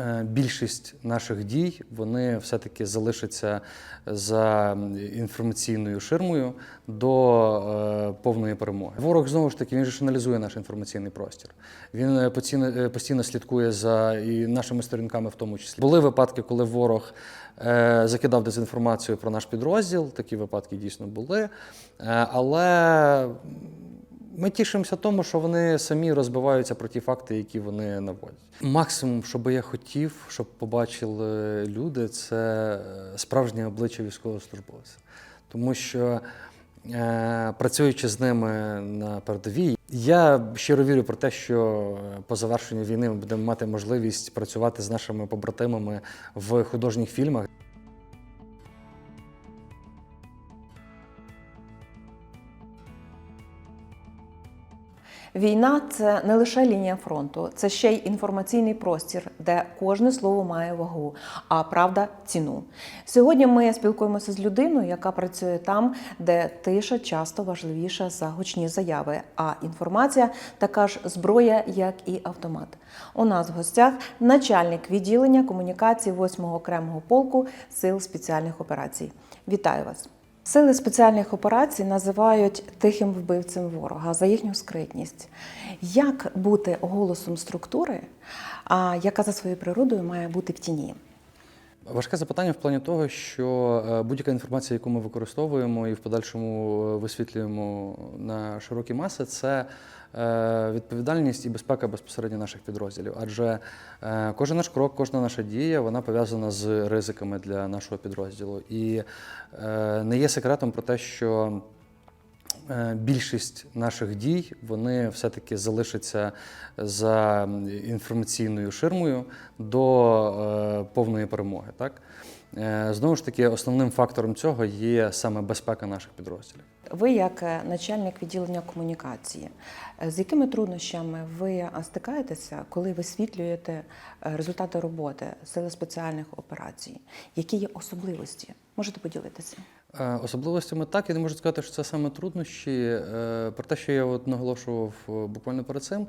е, більшість наших дій вони все-таки залишаться за інформаційною ширмою до е, повної перемоги. Ворог знову ж таки він ж аналізує наш інформаційний простір. Він е, постійно, постійно слідкує за і нашими сторінками, в тому числі. Були випадки, коли ворог закидав дезінформацію про наш підрозділ. Такі випадки дійсно були. Але ми тішимося тому, що вони самі розбиваються про ті факти, які вони наводять. Максимум, що би я хотів, щоб побачили люди, це е, справжнє обличчя військовослужбовця. Тому що е, працюючи з ними на передовій, я щиро вірю про те, що е, по завершенню війни ми будемо мати можливість працювати з нашими побратимами в художніх фільмах. Війна це не лише лінія фронту, це ще й інформаційний простір, де кожне слово має вагу, а правда ціну. Сьогодні ми спілкуємося з людиною, яка працює там, де тиша часто важливіша за гучні заяви, а інформація така ж зброя, як і автомат. У нас в гостях начальник відділення комунікації 8-го окремого полку сил спеціальних операцій. Вітаю вас! Сили спеціальних операцій називають тихим вбивцем ворога за їхню скритність. Як бути голосом структури, яка за своєю природою має бути в тіні? Важке запитання в плані того, що е, будь-яка інформація, яку ми використовуємо і в подальшому е, висвітлюємо на широкі маси, це відповідальність і безпека безпосередньо наших підрозділів. Адже е, кожен наш крок, кожна наша дія, вона пов'язана з ризиками для нашого підрозділу. І е, не є секретом про те, що Е, Більшість наших дій вони все-таки залишаться за інформаційною ширмою до е, повної перемоги. Так? Е, Знову ж таки, основним фактором цього є саме безпека наших підрозділів. Ви, як е, начальник відділення комунікації, е, з якими труднощами ви стикаєтеся, коли висвітлюєте результати роботи сили спеціальних операцій? Які є особливості? Можете поділитися? Е, Особливостями так, я не можу сказати, що це саме труднощі. Е, Про те, що я от наголошував е, буквально перед цим,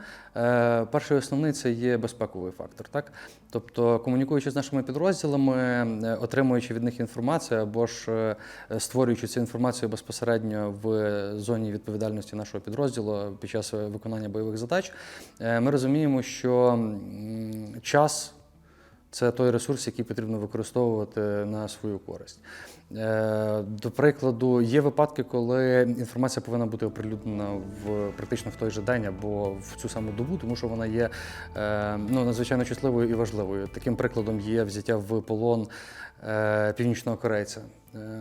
перший основний це є безпековий фактор. Так? Тобто, комунікуючи з нашими підрозділами, отримуючи від них інформацію або ж створюючи цю інформацію безпосередньо в зоні відповідальності нашого підрозділу під час виконання бойових задач, ми розуміємо, що час. Це той ресурс, який потрібно використовувати на свою користь. Е, До прикладу, є випадки, коли інформація повинна бути оприлюднена в практично в той же день або в цю саму добу, тому що вона є е, ну, надзвичайно чутливою і важливою. Таким прикладом є взяття в полон е, північного корейця.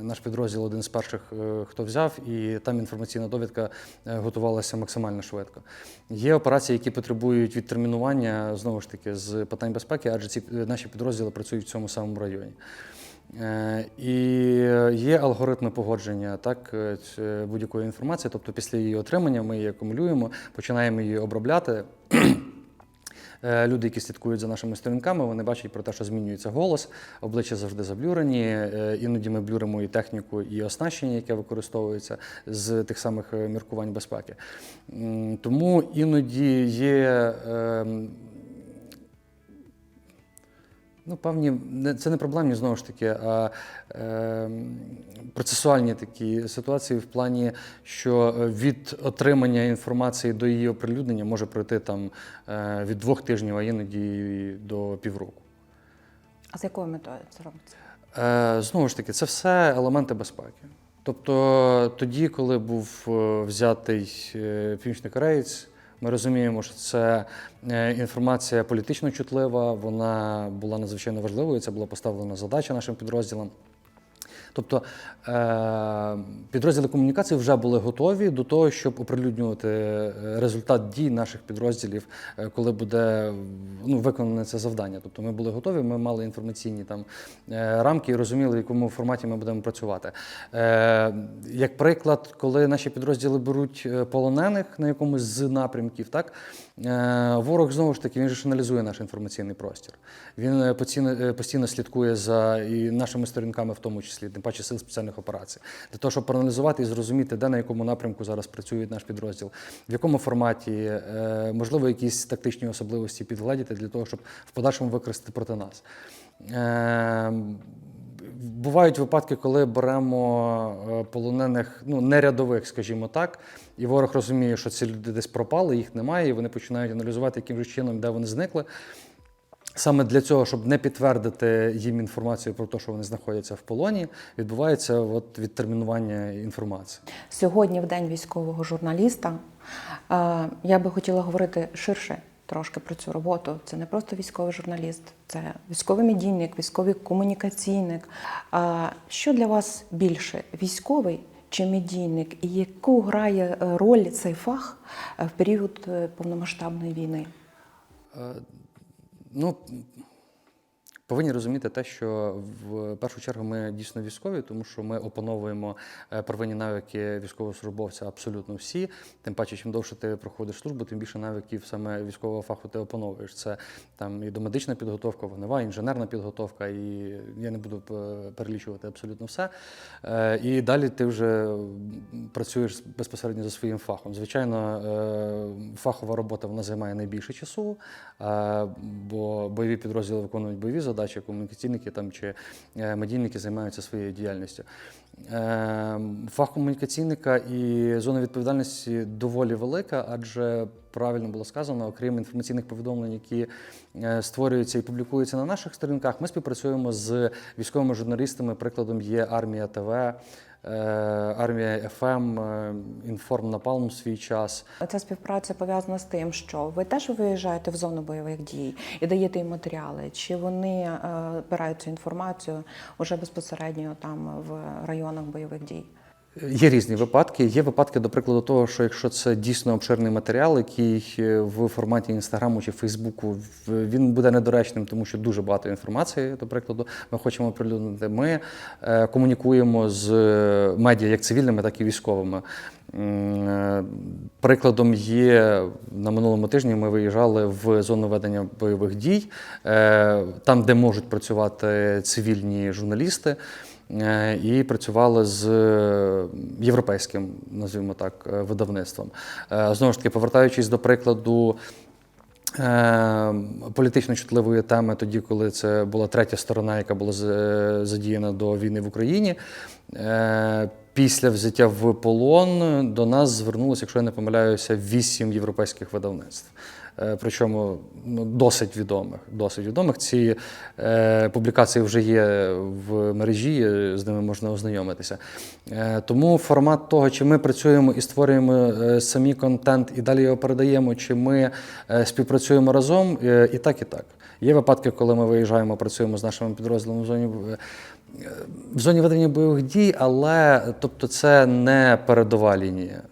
Наш підрозділ один з перших, хто взяв, і там інформаційна довідка готувалася максимально швидко. Є операції, які потребують відтермінування знову ж таки з питань безпеки, адже ці наші підрозділи працюють в цьому самому районі. Е, І є алгоритми погодження так, е, будь-якої інформації, тобто після її отримання ми її акумулюємо, починаємо її обробляти. Е, Люди, які слідкують за нашими сторінками, вони бачать про те, що змінюється голос, обличчя завжди заблюрені. Іноді ми блюримо і техніку, і оснащення, яке використовується з тих самих міркувань безпеки. Тому іноді є. Ну, певні, це не проблемні знову ж таки, а е, процесуальні такі ситуації в плані, що е, від отримання інформації до її оприлюднення може пройти там е, від двох тижнів, а іноді до півроку. А з якою метою це робиться? Е, Знову ж таки, це все елементи безпеки. Тобто тоді, коли був е, взятий е, Північний Кореєць, ми розуміємо, що це е, інформація політично чутлива, вона була надзвичайно важливою, це була поставлена задача нашим підрозділам. Тобто е, підрозділи комунікації вже були готові до того, щоб оприлюднювати е, результат дій наших підрозділів, е, коли буде ну, виконане це завдання. Тобто ми були готові, ми мали інформаційні там рамки і розуміли, в якому форматі ми будемо працювати. Як приклад, коли наші підрозділи беруть полонених на якомусь з напрямків, так ворог знову ж таки він ж аналізує наш інформаційний простір. Він постійно, слідкує за і нашими сторінками, в тому числі, тим паче сил спеціальних операцій, для того, щоб проаналізувати і зрозуміти, де на якому напрямку зараз працює наш підрозділ, в якому форматі, е, можливо, якісь тактичні особливості підгладіти для того, щоб в подальшому використати проти нас. Е, Бувають випадки, коли беремо е, полонених, ну не рядових, скажімо так, і ворог розуміє, що ці люди десь пропали, їх немає, і вони починають аналізувати, яким же чином, де вони зникли. Саме для цього, щоб не підтвердити їм інформацію про те, що вони знаходяться в полоні, відбувається от відтермінування інформації. Сьогодні, в день військового журналіста, е, я би хотіла говорити ширше трошки про цю роботу. Це не просто військовий журналіст, це військовий медійник, військовий комунікаційник. А Що для вас більше військовий чи медійник, і яку грає е, роль цей фах е, в період е, повномасштабної війни? Ну, повинні розуміти те, що в першу чергу ми дійсно військові, тому що ми опановуємо е, первинні навики військовослужбовця абсолютно всі. Тим паче, чим довше ти проходиш службу, тим більше навиків саме військового фаху ти опановуєш. Це там і домедична підготовка, вогнева, інженерна підготовка, і я не буду е, перелічувати абсолютно все. Е, І далі ти вже працюєш безпосередньо за своїм фахом. Звичайно, фахова робота вона займає найбільше часу, бо бойові підрозділи виконують бойові задачі, комунікаційники там чи е, медійники займаються своєю діяльністю. Е, Фах комунікаційника і зона відповідальності доволі велика, адже правильно було сказано, окрім інформаційних повідомлень, які е, створюються і публікуються на наших сторінках, ми співпрацюємо з військовими журналістами. Прикладом є армія ТВ. Е, Армія ФМ, е, Інформ Напалм в свій час. Ця співпраця пов'язана з тим, що ви теж виїжджаєте в зону бойових дій і даєте їм матеріали, чи вони е, збирають цю інформацію уже безпосередньо там в районах бойових дій? Є різні випадки. Є випадки, до прикладу, того, що якщо це дійсно обширний матеріал, який е, в форматі інстаграму чи Фейсбуку він буде недоречним, тому що дуже багато інформації, до прикладу, ми хочемо оприлюднити. Ми е, комунікуємо з е, медіа як цивільними, так і військовими. Прикладом є на минулому тижні. Ми виїжджали в зону ведення бойових дій, там, де можуть працювати цивільні журналісти. Е, і працювали з е, європейським, назвімо так, е, видавництвом. Знову ж таки, повертаючись до прикладу. Політично чутливої теми, тоді, коли це була третя сторона, яка була задіяна до війни в Україні. Після взяття в полон до нас звернулося, якщо я не помиляюся, вісім європейських видавництв. Е, Причому ну, досить відомих. Досить відомих. Ці е, публікації вже є в мережі, е, з ними можна ознайомитися. Тому формат того, чи ми працюємо і створюємо самі контент і далі його передаємо, чи ми співпрацюємо разом, і так, і так. Є випадки, коли ми виїжджаємо, працюємо з нашими підрозділами в зоні. В зоні ведення бойових дій, але тобто це не передова лінія.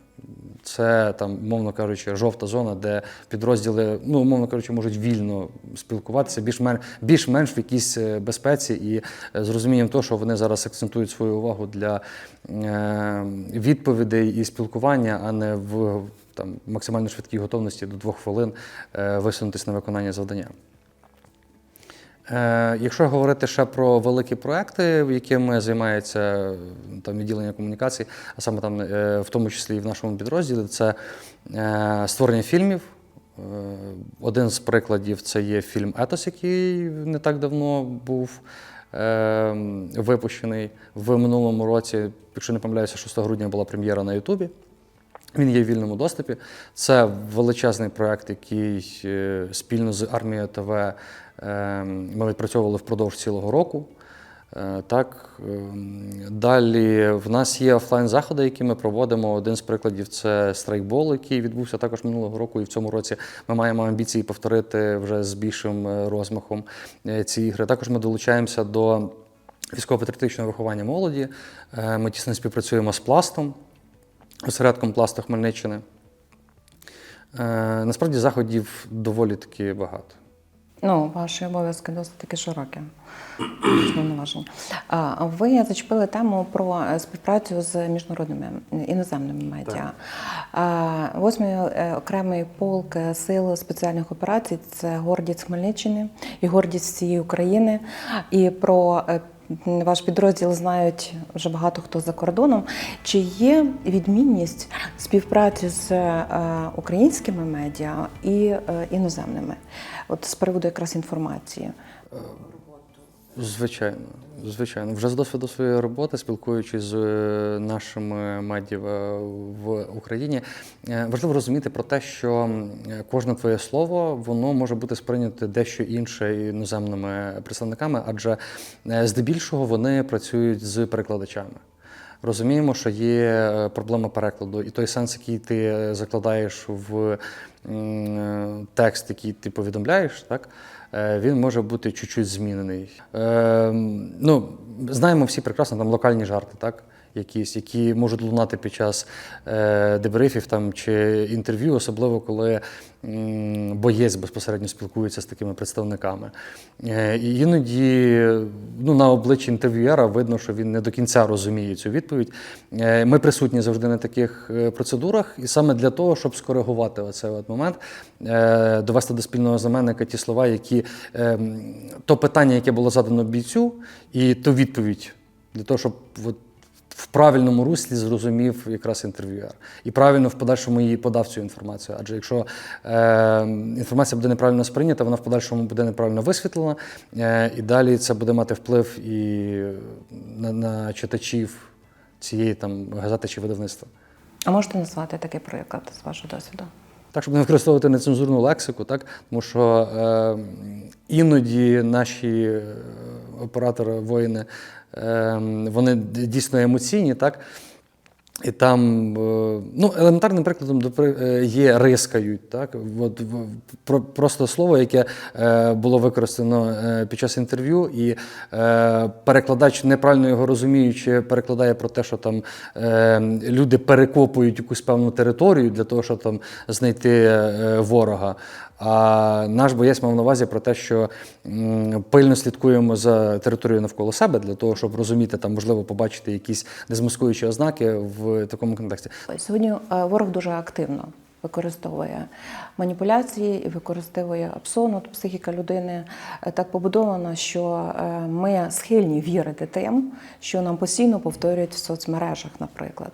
Це там, мовно кажучи, жовта зона, де підрозділи, ну, мовно кажучи, можуть вільно спілкуватися, більш-менш більш-менш в якійсь е, безпеці і е, з розумінням того, що вони зараз акцентують свою увагу для е, відповідей і спілкування, а не в там, максимально швидкій готовності до двох хвилин висунутися на виконання завдання. Е, Якщо говорити ще про великі проекти, якими займається там відділення комунікацій, а саме там, е, в тому числі і в нашому підрозділі, це е, створення фільмів. Один з прикладів це є фільм Етос, який не так давно був випущений в минулому році. Якщо не помиляюся, 6 грудня була прем'єра на Ютубі. Він є в вільному доступі. Це величезний проект, який спільно з армією ТВ ми відпрацьовували впродовж цілого року. Е, Так, ем, далі в нас є офлайн-заходи, які ми проводимо. Один з прикладів це страйкбол, який відбувся також минулого року. І в цьому році ми маємо амбіції повторити вже з більшим е, розмахом е, ці ігри. Також ми долучаємося до військово-патріотичного виховання молоді. Ми тісно співпрацюємо з пластом осередком пласту Хмельниччини. Насправді заходів доволі таки багато. Ну, ваші обов'язки досить таки широкі. А Ви зачепили тему про е, співпрацю з міжнародними іноземними медіа. Восьмий е, окремий полк е, сил спеціальних операцій це гордість Хмельниччини і гордість всієї України. І про ваш підрозділ знають вже багато хто за кордоном. Чи є відмінність співпраці з е, українськими медіа і е, іноземними? От з приводу якраз інформації. Звичайно, звичайно. Вже з досвіду своєї роботи, спілкуючись з е, нашими медіа в Україні, е, важливо розуміти про те, що кожне твоє слово воно може бути сприйняте дещо інше іноземними представниками, адже е, здебільшого вони працюють з перекладачами. Розуміємо, що є проблема перекладу, і той сенс, який ти закладаєш в текст, який ти повідомляєш, так, він може бути чуть-чуть змінений. Е, ну, знаємо всі прекрасно там локальні жарти, так? Якісь, які можуть лунати під час е, дебрифів там, чи інтерв'ю, особливо коли боєць безпосередньо спілкується з такими представниками. Е, іноді ну, на обличчі інтерв'юера видно, що він не до кінця розуміє цю відповідь. Е, ми присутні завжди на таких процедурах, і саме для того, щоб скоригувати оцей от момент, довести до спільного знаменника ті слова, які то питання, яке було задано бійцю, і ту відповідь для того, щоб от, в правильному руслі зрозумів якраз інтерв'юер. І правильно в подальшому їй подав цю інформацію. Адже якщо е, інформація буде неправильно сприйнята, вона в подальшому буде неправильно висвітлена, е, і далі це буде мати вплив і на, на читачів цієї там газети чи видавництва. А можете назвати такий приклад з вашого досвіду? Так, щоб не використовувати нецензурну лексику, так? тому що е, іноді наші е, оператори, воїни, вони дійсно емоційні, так? І там е, ну, елементарним прикладом до при- е, є рискають. Так? От, про, просто слово, яке е, було використано під час інтерв'ю, і перекладач, неправильно його розуміючи, перекладає про те, що там люди перекопують якусь певну територію для того, щоб там знайти ворога. А наш боєць мав на увазі про те, що пильно слідкуємо за територією навколо себе для того, щоб розуміти там, можливо, побачити якісь дезмаскуючі ознаки в такому контексті. Сьогодні е, ворог дуже активно використовує маніпуляції і використовує. От психіка людини е, так побудована, що е, ми схильні вірити тим, що нам постійно повторюють в соцмережах, наприклад.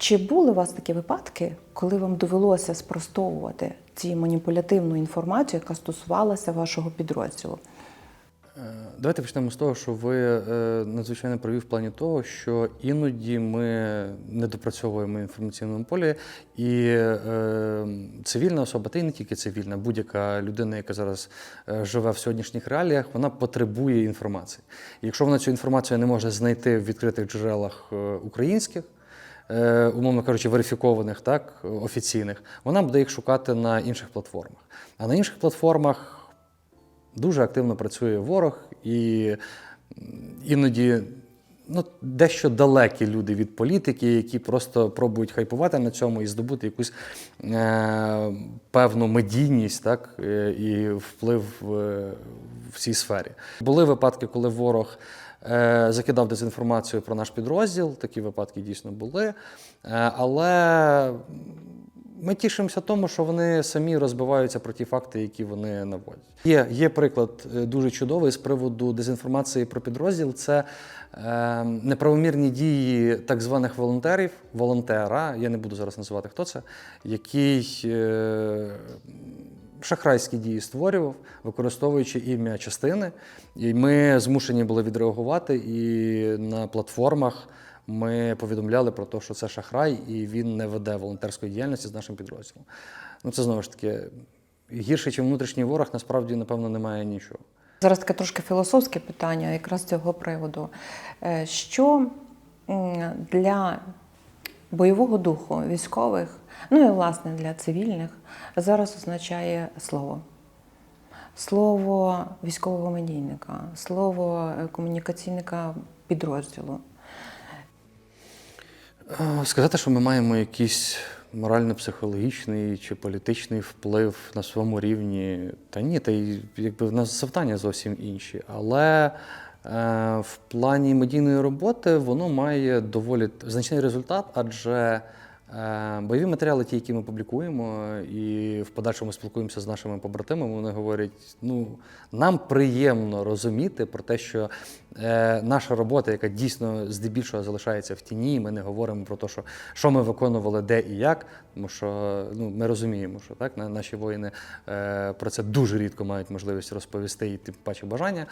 Чи були у вас такі випадки, коли вам довелося спростовувати ці маніпулятивну інформацію, яка стосувалася вашого підрозділу? Е, Давайте почнемо з того, що ви е, надзвичайно праві в плані того, що іноді ми не допрацьовуємо в інформаційному полі, і е, цивільна особа, та й не тільки цивільна, будь-яка людина, яка зараз живе в сьогоднішніх реаліях, вона потребує інформації. Якщо вона цю інформацію не може знайти в відкритих джерелах українських, умовно кажучи, верифікованих, так, офіційних, вона буде їх шукати на інших платформах. А на інших платформах дуже активно працює ворог, і іноді ну, дещо далекі люди від політики, які просто пробують хайпувати на цьому і здобути якусь е, певну медійність так, е, і вплив в, в цій сфері. Були випадки, коли ворог. Е, Закидав дезінформацію про наш підрозділ, такі випадки дійсно були. Е, Але ми тішимося тому, що вони самі розбиваються про ті факти, які вони наводять. Є, є приклад е, дуже чудовий з приводу дезінформації про підрозділ. Це е, неправомірні дії так званих волонтерів, волонтера, я не буду зараз називати хто це, який е, шахрайські дії створював, використовуючи ім'я частини. І ми змушені були відреагувати і на платформах. Ми повідомляли про те, що це шахрай, і він не веде волонтерської діяльності з нашим підрозділом. Ну це знову ж таки гірше, ніж внутрішній ворог, насправді, напевно, немає нічого. Зараз таке трошки філософське питання, якраз з цього приводу. Е, Що для бойового духу військових, ну і власне для цивільних, зараз означає слово? Слово військового медійника, слово е, комунікаційника підрозділу. Е, Сказати, що ми маємо якийсь морально-психологічний чи політичний вплив на своєму рівні, та ні, та якби в нас завдання зовсім інші. Але е, в плані медійної роботи воно має доволі значний результат, адже Бойові матеріали, ті, які ми публікуємо, і в подальшому спілкуємося з нашими побратимами, вони говорять: ну, нам приємно розуміти про те, що е, наша робота, яка дійсно здебільшого залишається в тіні, ми не говоримо про те, що, що ми виконували де і як, тому що ну, ми розуміємо, що так, наші воїни е, про це дуже рідко мають можливість розповісти і тим паче бажання. Е,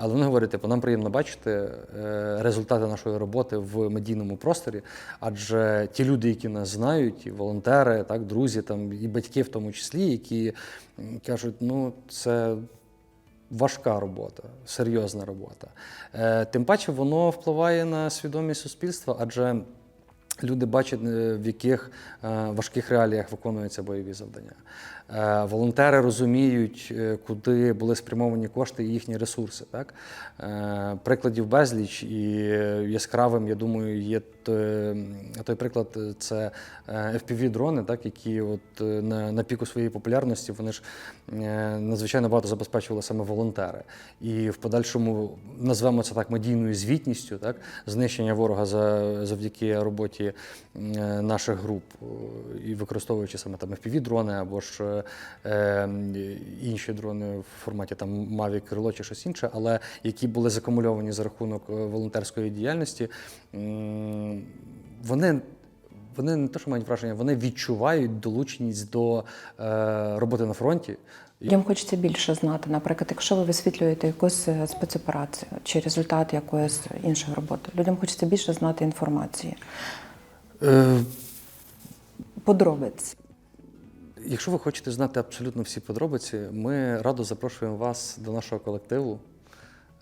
але вони говорять, типу, нам приємно бачити е, результати нашої роботи в медійному просторі, адже ті люди, які нас знають, і волонтери, так, друзі, там, і батьки в тому числі, які кажуть, ну це важка робота, серйозна робота. Е, Тим паче воно впливає на свідомість суспільства, адже люди бачать, е, в яких е, важких реаліях виконуються бойові завдання. Волонтери розуміють, куди були спрямовані кошти і їхні ресурси. Так? Прикладів безліч, і яскравим, я думаю, є той, приклад е, це FPV-дрони, так, які от е, на, на піку своєї популярності вони ж е, надзвичайно багато забезпечували саме волонтери. І в подальшому назвемо це так медійною звітністю, так, знищення ворога за, завдяки роботі е, наших груп е, і використовуючи саме там FPV-дрони або ж е, інші дрони в форматі там Mavic крило чи щось інше, але які були закумульовані за рахунок е, волонтерської діяльності. Вони вони не те, що мають враження, вони відчувають долученість до е, роботи на фронті. Людям хочеться більше знати, наприклад, якщо ви висвітлюєте якусь е, спецоперацію чи результат якоїсь іншої роботи. Людям хочеться більше знати інформації. Е, Подробиць. Якщо ви хочете знати абсолютно всі подробиці, ми радо запрошуємо вас до нашого колективу.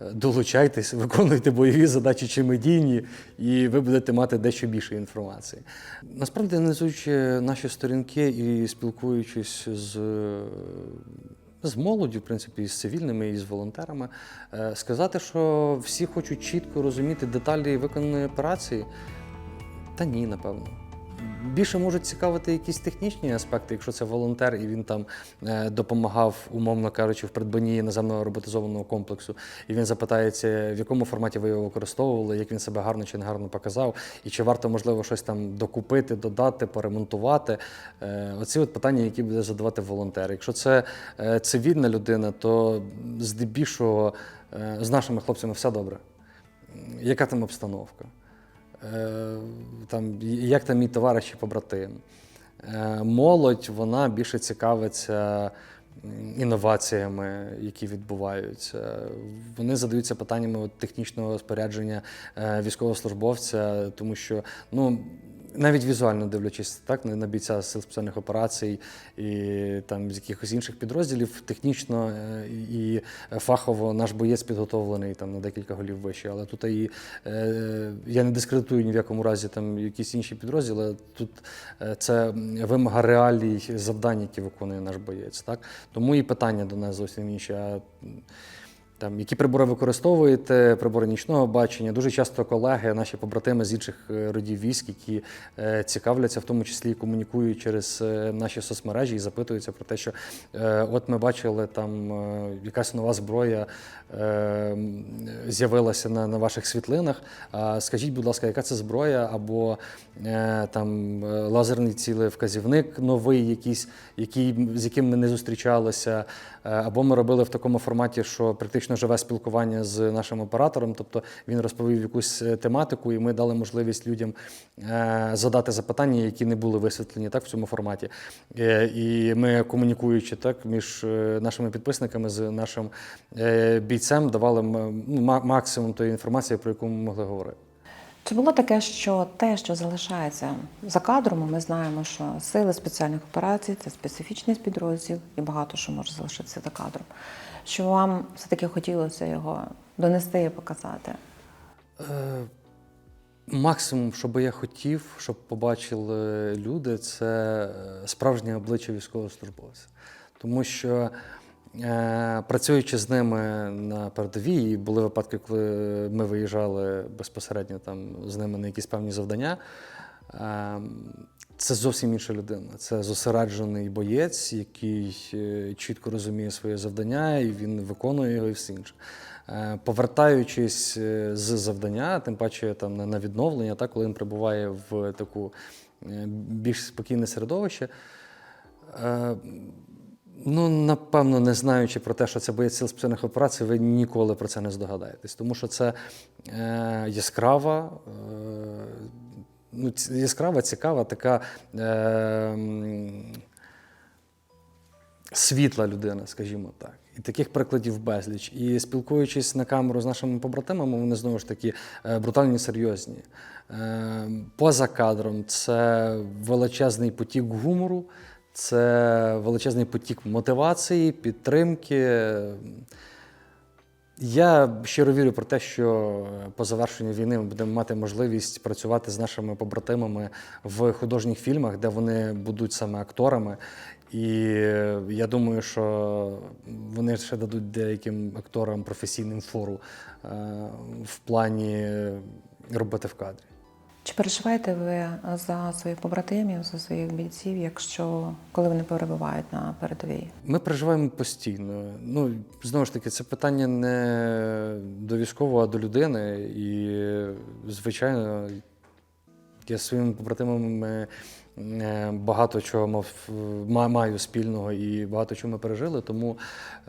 Долучайтесь, виконуйте бойові задачі чи медійні, і ви будете мати дещо більше інформації. Насправді, аналізуючи наші сторінки і спілкуючись з, з молоддю, в принципі, і з цивільними, і з волонтерами, е, сказати, що всі хочуть чітко розуміти деталі виконаної операції, та ні, напевно. Більше можуть цікавити якісь технічні аспекти, якщо це волонтер і він там е, допомагав, умовно кажучи, в придбанні наземного роботизованого комплексу, і він запитається, в якому форматі ви його використовували, як він себе гарно чи не гарно показав, і чи варто, можливо, щось там докупити, додати, поремонтувати. Е, Оці от питання, які буде задавати волонтер. Якщо це е, цивільна людина, то здебільшого з нашими хлопцями все добре. Яка там обстановка? Е, там, як там мій товариш і побратим. Е, Молодь вона більше цікавиться інноваціями, які відбуваються. Вони задаються питаннями технічного спорядження е, військовослужбовця, тому що ну. Навіть візуально дивлячись так на бійця сил спеціальних операцій і там з якихось інших підрозділів, технічно е, і фахово наш боєць підготовлений там на декілька голів вище. Але тут і е, я не дискредитую ні в якому разі там якісь інші підрозділи. Тут е, це вимога реалій завдань, які виконує наш боєць. Так тому і питання до нас зовсім інші. А, там, які прибори використовуєте, прибори нічного бачення. Дуже часто колеги, наші побратими з інших е, родів військ, які е, цікавляться, в тому числі комунікують через е, наші соцмережі і запитуються про те, що е, от ми бачили, там е, якась нова зброя е, з'явилася на, на ваших світлинах. А скажіть, будь ласка, яка це зброя, або е, там е, лазерний цілевказівник новий, якийсь, який, з яким ми не зустрічалися, або ми робили в такому форматі, що практично живе спілкування з нашим оператором, тобто він розповів якусь е, тематику, і ми дали можливість людям е, задати запитання, які не були висвітлені так в цьому форматі. Е, І ми комунікуючи так між нашими підписниками з нашим бійцем, давали ну, ма- максимум тої інформації, про яку ми могли говорити. Чи було таке, що те, що залишається за кадром, ми знаємо, що сили спеціальних операцій це специфічний підрозділ і багато що може залишитися за кадром. Що вам все-таки хотілося його донести і показати? Е, Максимум, що би я хотів, щоб побачили люди, це е, справжнє обличчя військовослужбовця. Тому що е, працюючи з ними на передовій, були випадки, коли ми виїжджали безпосередньо там з ними на якісь певні завдання. е, Це зовсім інша людина. Це зосереджений боєць, який е, чітко розуміє своє завдання, і він виконує його і все інше. Е, Повертаючись е, з завдання, тим паче там на- відновлення, так, коли він прибуває в таку більш спокійне середовище. Ну, напевно, не знаючи про те, що це боєць сил спеціальних операцій, ви ніколи про це не здогадаєтесь. Тому що це яскрава, ну, яскрава, цікава, така е, світла людина, скажімо так. І таких прикладів безліч. І спілкуючись на камеру з нашими побратимами, вони знову ж таки е, брутальні, серйозні. Е, Поза кадром це величезний потік гумору, це величезний потік мотивації, підтримки. Я щиро вірю про те, що по завершенню війни ми будемо мати можливість працювати з нашими побратимами в художніх фільмах, де вони будуть саме акторами. І я думаю, що вони ще дадуть деяким акторам професійним фору е, в плані роботи в кадрі. Чи переживаєте ви за своїх побратимів, за своїх бійців, якщо коли вони перебувають на передовій? Ми переживаємо постійно. Ну, знову ж таки, це питання не до військового, а до людини. І, звичайно, я зі своїми побратимами е, багато чого маю спільного і багато чого ми пережили. Тому,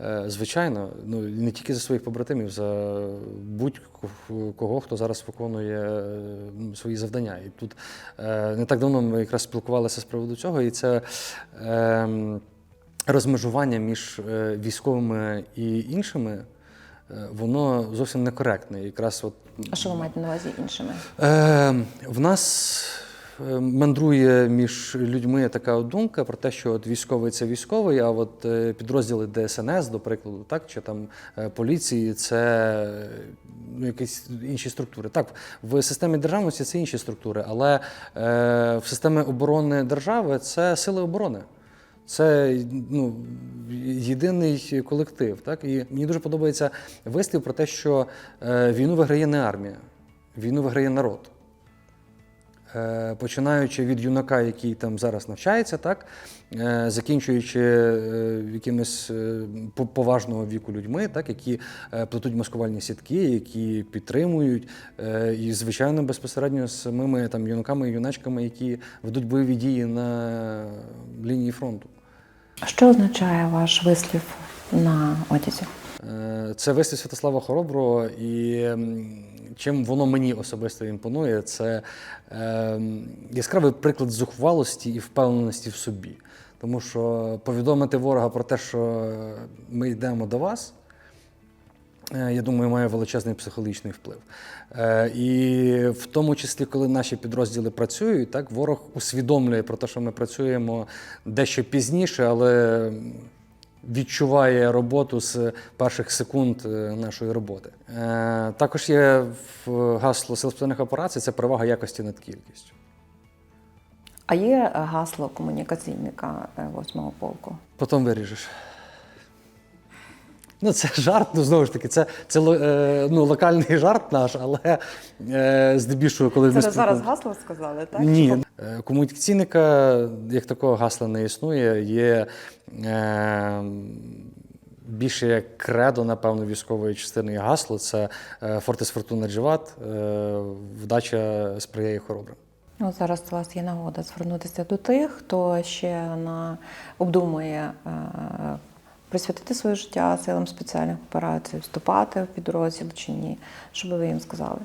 е, звичайно, ну, не тільки за своїх побратимів, за будь-кого, хто зараз виконує е, свої завдання. І тут е, не так давно ми якраз спілкувалися з приводу цього, і це. ем, розмежування між е, військовими і іншими, е, воно зовсім некоректне. Якраз от А що ви маєте на увазі іншими? Е, в нас е, мандрує між людьми така думка про те, що от військовий це військовий, а от е, підрозділи ДСНС, до прикладу, так, чи там е, поліції це е, ну, якісь інші структури. Так, в системі державності це інші структури, але е, в системі оборони держави це сили оборони. Це ну, єдиний колектив. Так? І мені дуже подобається вислів про те, що е, війну виграє не армія, війну виграє народ. Е, починаючи від юнака, який там зараз навчається, так? е, закінчуючи е, якимись поважного віку людьми, так? які плетуть маскувальні сітки, які підтримують, і, звичайно, безпосередньо з самими там, юнаками і юначками, які ведуть бойові дії на лінії фронту. Що означає ваш вислів на одязі? Це вислів Святослава Хороброго, і чим воно мені особисто імпонує, це е, яскравий приклад зухвалості і впевненості в собі. Тому що повідомити ворога про те, що ми йдемо до вас, е, я думаю, має величезний психологічний вплив. Е, І в тому числі, коли наші підрозділи працюють, так ворог усвідомлює про те, що ми працюємо дещо пізніше, але відчуває роботу з перших секунд е, нашої роботи. Е, Також є гасло сил спеціальних операцій це перевага якості над кількістю. А є гасло комунікаційника 8-го полку? Потім виріжеш. Ну, це жарт, ну знову ж таки, це, це е, ну, локальний жарт наш, але е, здебільшого, коли ми Це зараз гасло сказали, так? Ні, Е, комунікаційника як такого гасла не існує. Є е, більше як кредо, напевно, військової частини і гасло це е, Фортес Фортуна Дживат, вдача сприяє хоробрим. Ну, зараз у вас є нагода звернутися до тих, хто ще на обдумує е, присвятити своє життя силам спеціальних операцій, вступати в підрозділ чи ні. Що би ви їм сказали?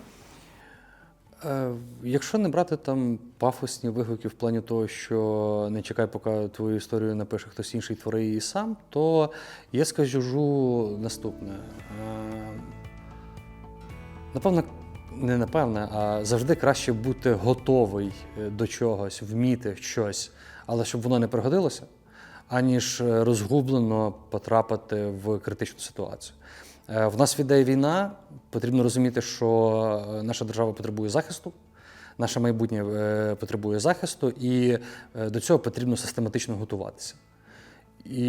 Е, Якщо не брати там пафосні вигуки в плані того, що не чекай, поки твою історію напише хтось інший, твори її сам, то я скажу наступне. Е, Напевно, не напевне, а завжди краще бути готовий е, до чогось, вміти щось, але щоб воно не пригодилося, аніж е, розгублено потрапити в критичну ситуацію. Е, В нас віде війна, потрібно розуміти, що е, наша держава потребує захисту, наше майбутнє потребує захисту, і до цього потрібно систематично готуватися. І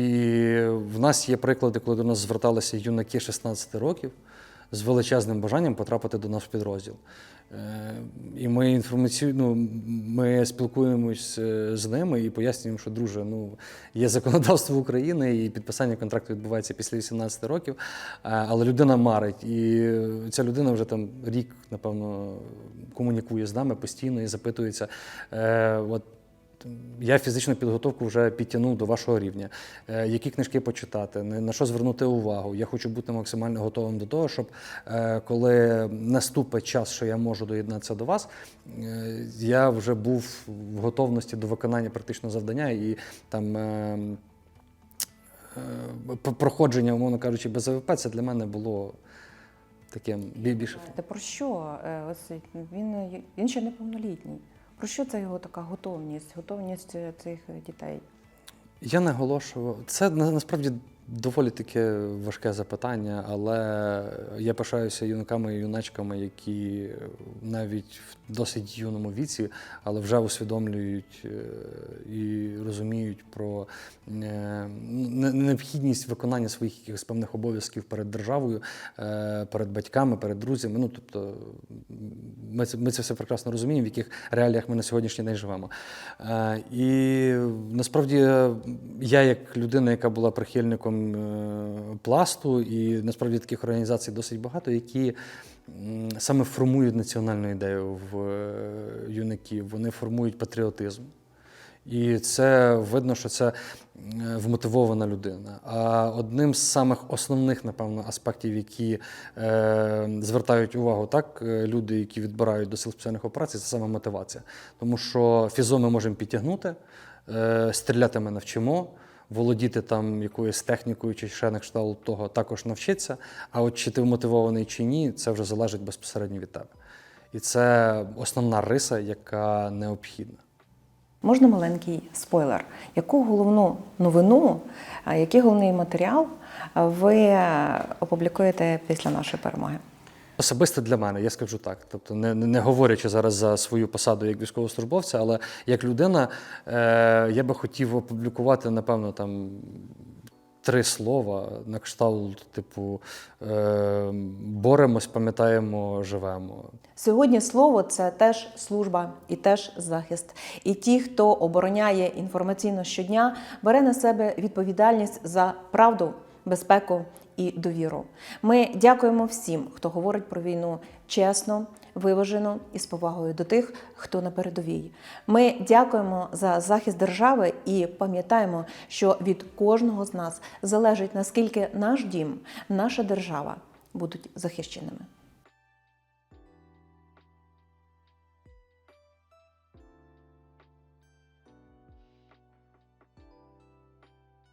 в нас є приклади, коли до нас зверталися юнаки 16 років з величезним бажанням потрапити до нас в підрозділ. Е, І ми інформаційно ми спілкуємось е, з ними і пояснюємо, що друже, ну є законодавство України, і підписання контракту відбувається після 18 років. е, Але людина марить, і ця людина вже там рік, напевно, комунікує з нами постійно і запитується. От я фізичну підготовку вже підтягнув до вашого рівня. Е, Які книжки почитати, на що звернути увагу? Я хочу бути максимально готовим до того, щоб е, коли наступить час, що я можу доєднатися до вас, е, я вже був в готовності до виконання практичного завдання і там. Проходження, умовно кажучи, без АВП, це для мене було таким бі- більше. Та про що? Ось він, він ще неповнолітній. Про що це його така готовність, готовність е, цих дітей? Я наголошував. Це на- насправді доволі таке важке запитання, але я пишаюся юнаками і юначками, які навіть в досить юному віці, але вже усвідомлюють е, і розуміють про е, необхідність виконання своїх якихось певних обов'язків перед державою, е, перед батьками, перед друзями. Ну тобто ми це, ми це все прекрасно розуміємо, в яких реаліях ми на сьогоднішній день живемо. І насправді я, як людина, яка була прихильником пласту, і насправді таких організацій досить багато, які саме формують національну ідею в е, юнаків, вони формують патріотизм. І це видно, що це е, вмотивована людина. А одним з самих основних, напевно, аспектів, які е, звертають увагу, так, е, люди, які відбирають до сил спеціальних операцій, це саме мотивація. Тому що фізо ми можемо підтягнути, е, стріляти ми навчимо, володіти там якоюсь технікою чи ще на кшталт того також навчиться. А от чи ти вмотивований чи ні, це вже залежить безпосередньо від тебе. І це основна риса, яка необхідна. Можна маленький спойлер? Яку головну новину, який головний матеріал ви е, опублікуєте після нашої перемоги? Особисто для мене, я скажу так. Тобто, не, не, говорячи зараз за свою посаду як військовослужбовця, але як людина, е, я би хотів опублікувати, напевно, там три слова на кшталт, типу, е, боремось, пам'ятаємо, живемо. Сьогодні слово це теж служба і теж захист. І ті, хто обороняє інформаційно щодня, бере на себе відповідальність за правду, безпеку і довіру. Ми дякуємо всім, хто говорить про війну чесно, виважено і з повагою до тих, хто на передовій. Ми дякуємо за захист держави і пам'ятаємо, що від кожного з нас залежить наскільки наш дім, наша держава будуть захищеними.